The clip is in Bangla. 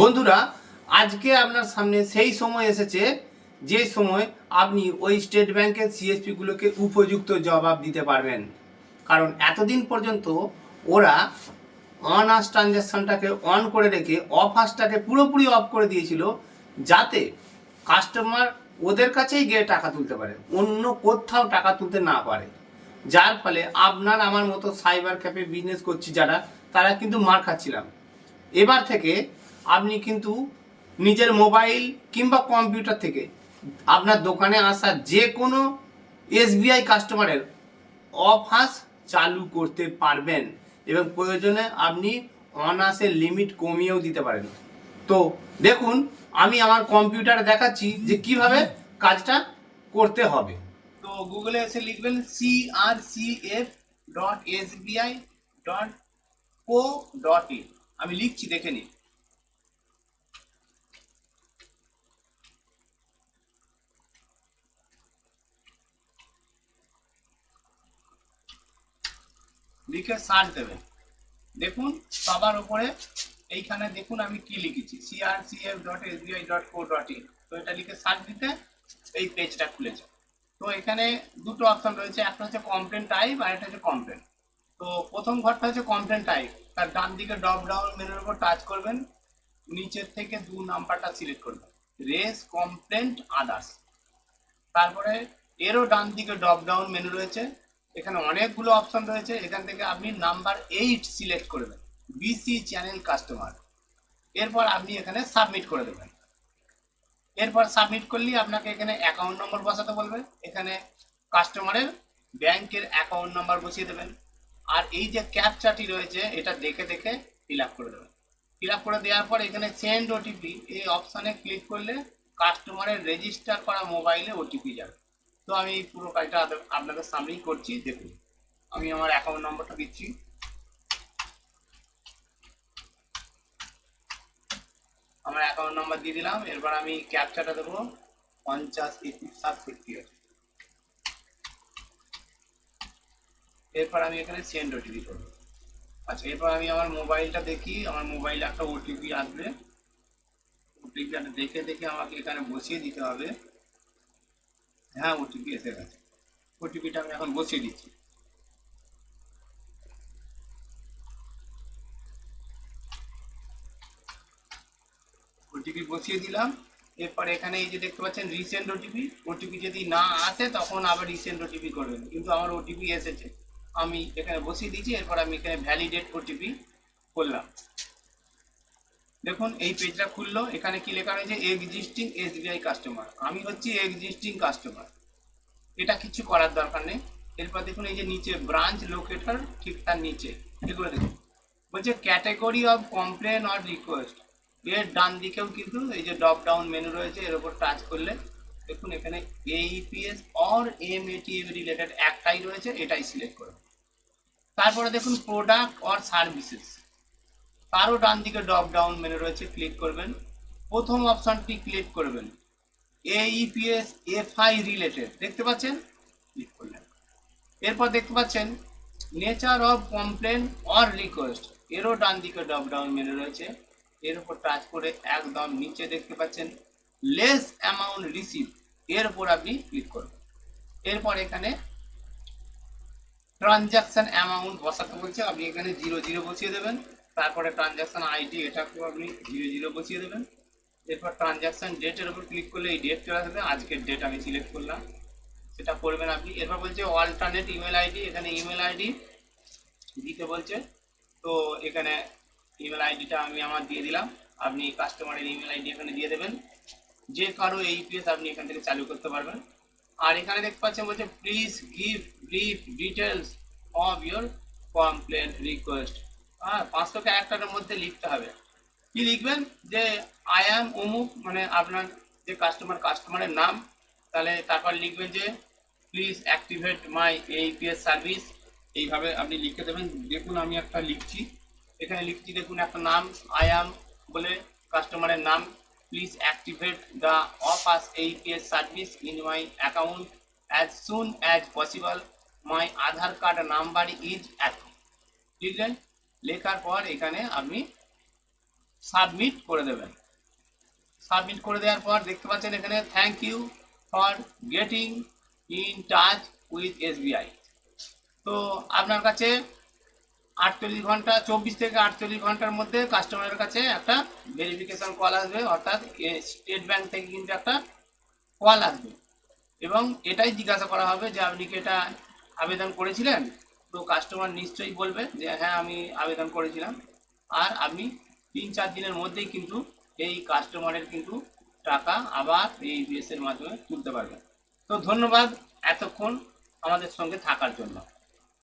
বন্ধুরা, আজকে আপনার সামনে সেই সময় এসেছে, যে সময় আপনি ওই স্টেট ব্যাংকের সিএসপি গুলোকে উপযুক্ত জবাব দিতে পারবেন। কারণ এতদিন পর্যন্ত ওরা অন আস ট্রানজ্যাকশনটাকে অন করে রেখে অফ আসটাকে পুরোপুরি অফ করে দিয়েছিল, যাতে কাস্টমার ওদের কাছেই গিয়ে টাকা তুলতে পারে, অন্য কোথাও টাকা তুলতে না পারে। যার ফলে আপনার আমার মতো সাইবার ক্যাফে বিজনেস করছি যারা, তারা কিন্তু মার খাচ্ছিলাম। এবার থেকে আপনি কিন্তু নিজের মোবাইল কিংবা কম্পিউটার থেকে আপনার দোকানে আসা যে কোনো এসবিআই কাস্টমারের অফাস চালু করতে পারবেন এবং প্রয়োজনে আপনি অনাসের লিমিট কমিয়েও দিতে পারেন। তো দেখুন, আমি আমার কম্পিউটারে দেখাচ্ছি যে কীভাবে কাজটা করতে হবে। তো গুগলে এসে লিখবেন C R C F dot S BI dot co dot in আমি লিখছি, দেখে নিন। লিখে সার্চ দেবেন দেখুন, সবার উপরে এইখানে দেখুন আমি কি লিখেছি। CRCF dot SBI dot co dot in তো এটা লিখে সার্চ দিতে এই পেজটা খুলেছে। তো এখানে দুটো অপশন রয়েছে। একটা হচ্ছে কমপ্লেন টাইপ আর একটা হচ্ছে কমপ্লেন তো প্রথম ঘরটা হচ্ছে কমপ্লেন টাইপ তার ডান দিকে ড্রপ ডাউন মেনুর উপর টাচ করবেন। নিচের থেকে দু নাম্বারটা সিলেক্ট করবেন। রেস কমপ্লেন্ট আদার্স তারপরে এরও ডান দিকে ড্রপ ডাউন মেনু রয়েছে। এখানে অনেকগুলো অপশন রয়েছে, এখান থেকে আপনি নাম্বার এইট সিলেক্ট করবেন বিসি চ্যানেল কাস্টমার এরপর আপনি এখানে সাবমিট করে দেবেন। এরপর সাবমিট করলেই আপনাকে এখানে অ্যাকাউন্ট নম্বর বসাতে বলবে। এখানে কাস্টমারের ব্যাংকের অ্যাকাউন্ট নাম্বার বসিয়ে দেবেন। আর এই যে ক্যাপচাটি রয়েছে, এটা দেখে দেখে ফিল করে দেবেন। ফিল করে দেওয়ার পর এখানে সেন্ড ওটিপি এই অপশানে ক্লিক করলে কাস্টমারের রেজিস্টার করা মোবাইলে ওটিপি যাবে। তো আমি পুরো কাজটা আপনাদের সামনেই করছি, দেখুন। আমি আমার অ্যাকাউন্ট নম্বরটা দিচ্ছি। আমার অ্যাকাউন্ট নাম্বার দিয়ে দিলাম, এরপর আমি ক্যাপচাটা দেবো। পঞ্চাশ একুশ সাতষট্টি এরপর আমি এখানে সেন্ড ওটিপি করব। আচ্ছা এরপর আমি আমার মোবাইলটা দেখি। আমার মোবাইলে একটা ওটিপি আসবে। ওটিপিটা দেখে দেখে আমাকে এখানে বসিয়ে দিতে হবে। হ্যাঁ ওটিপি এসে গেছে ওটিপিটা আমি এখন বসিয়ে দিচ্ছি। ওটিপি বসিয়ে দিলাম। এরপরে এখানে এই যে দেখতে পাচ্ছেন রিসেন্ট ওটিপি ওটিপি যদি না আসে, তখন আবার রিসেন্ট ওটিপি করবেন। কিন্তু আমার ওটিপি এসেছে। আমি এখানে বসিয়ে দিয়েছি, এরপর আমি এখানে ভ্যালিডেট ওটিপি করলাম। দেখুন, এই পেজটা খুললো, এখানে কি লেখা রয়েছে? এক্সিস্টিং এসবিআই কাস্টমার আমি হচ্ছি এক্সিস্টিং কাস্টমার এটা কিছু করার দরকার নেই। এরপর দেখুন, এই যে নিচে ব্রাঞ্চ লোকেটার ঠিক তার নিচে। এগুলো দেখুন। বলছে category of complaint or request এর ডান দিকেও কিন্তু এই যে ড্রপ ডাউন মেনু রয়েছে, এর উপর টাচ করলে দেখুন, এখানে AEPS or M ATM related একটাই রয়েছে, এটাই সিলেক্ট করুন তারপরে দেখুন প্রোডাক্ট অর সার্ভিসেস তারও ডান দিকে ড্রপ ডাউন মেনু রয়েছে ক্লিক করবেন। প্রথম অপশনটি ক্লিক করবেন। এইপিএস এফআই রিলেটেড দেখতে পাচ্ছেন? ক্লিক করলেন। এরপর দেখতে পাচ্ছেন nature of complaint or request এরও ডান দিকে ড্রপ ডাউন মেনু রয়েছে। এর উপর টাচ করে একদম নিচে দেখতে পাচ্ছেন লেস অ্যামাউন্ট রিসিভ এর উপর আপনি ক্লিক করবেন। এরপর এখানে ট্রানজাকশন অ্যামাউন্ট বসাতে বলছে, আপনি এখানে জিরো জিরো বসিয়ে দেবেন। তারপরে ট্রানজাকশন আইডি এটাকেও আপনি জিরো জিরো বসিয়ে দেবেন। এরপর ট্রানজাকশন ডেটের উপর ক্লিক করলে এই ডেট চলে আসবে। আজকের ডেট আমি সিলেক্ট করলাম। সেটা করবেন আপনি। এরপর বলছে অল্টারনেট ইমেল আইডি এখানে ইমেল আইডি দিতে বলছে। তো এখানে ইমেল আইডিটা আমি আমার দিয়ে দিলাম। আপনি কাস্টমারের ইমেল আইডি এখানে দিয়ে দেবেন। যে কারও এই এইপিএস আপনি এখান থেকে চালু করতে পারবেন। আর এখানে দেখতে পাচ্ছেন বলছে please give brief details of your complaint request হ্যাঁ পাঁচশো ক্যারেক্টারের মধ্যে লিখতে হবে। কি লিখবেন? যে আই অ্যাম অমুক মানে আপনার যে কাস্টমার কাস্টমারের নাম। তাহলে তারপর লিখবেন যে please activate my AEPS service এইভাবে আপনি লিখে দেবেন। দেখুন, আমি একটা লিখছি। এখানে লিখছি, দেখুন, একটা নাম আই অ্যাম বলে কাস্টমারের নাম। Please activate the of us AEPS service in my account as soon as possible my Aadhaar card number is at লিখলেন। লেখার পর এখানে আপনি সাবমিট করে দেবেন। সাবমিট করে দেওয়ার পর দেখতে পাচ্ছেন এখানে thank you for getting in touch with SBI তো আপনার কাছে আটচল্লিশ ঘণ্টা, চব্বিশ থেকে আটচল্লিশ ঘণ্টার মধ্যে কাস্টমারের কাছে একটা ভেরিফিকেশন কল আসবে, অর্থাৎ স্টেট ব্যাংক থেকে কিন্তু একটা কল আসবে। এবং এটাই জিজ্ঞাসা করা হবে যে আপনি কি এটা আবেদন করেছিলেন? তো কাস্টমার নিশ্চয়ই বলবে যে হ্যাঁ আমি আবেদন করেছিলাম। আর আপনি তিন চার দিনের মধ্যেই কিন্তু এই কাস্টমারের কিন্তু টাকা আবার এই বিএসের মাধ্যমে তুলতে পারবেন। তো ধন্যবাদ এতক্ষণ আমাদের সঙ্গে থাকার জন্য।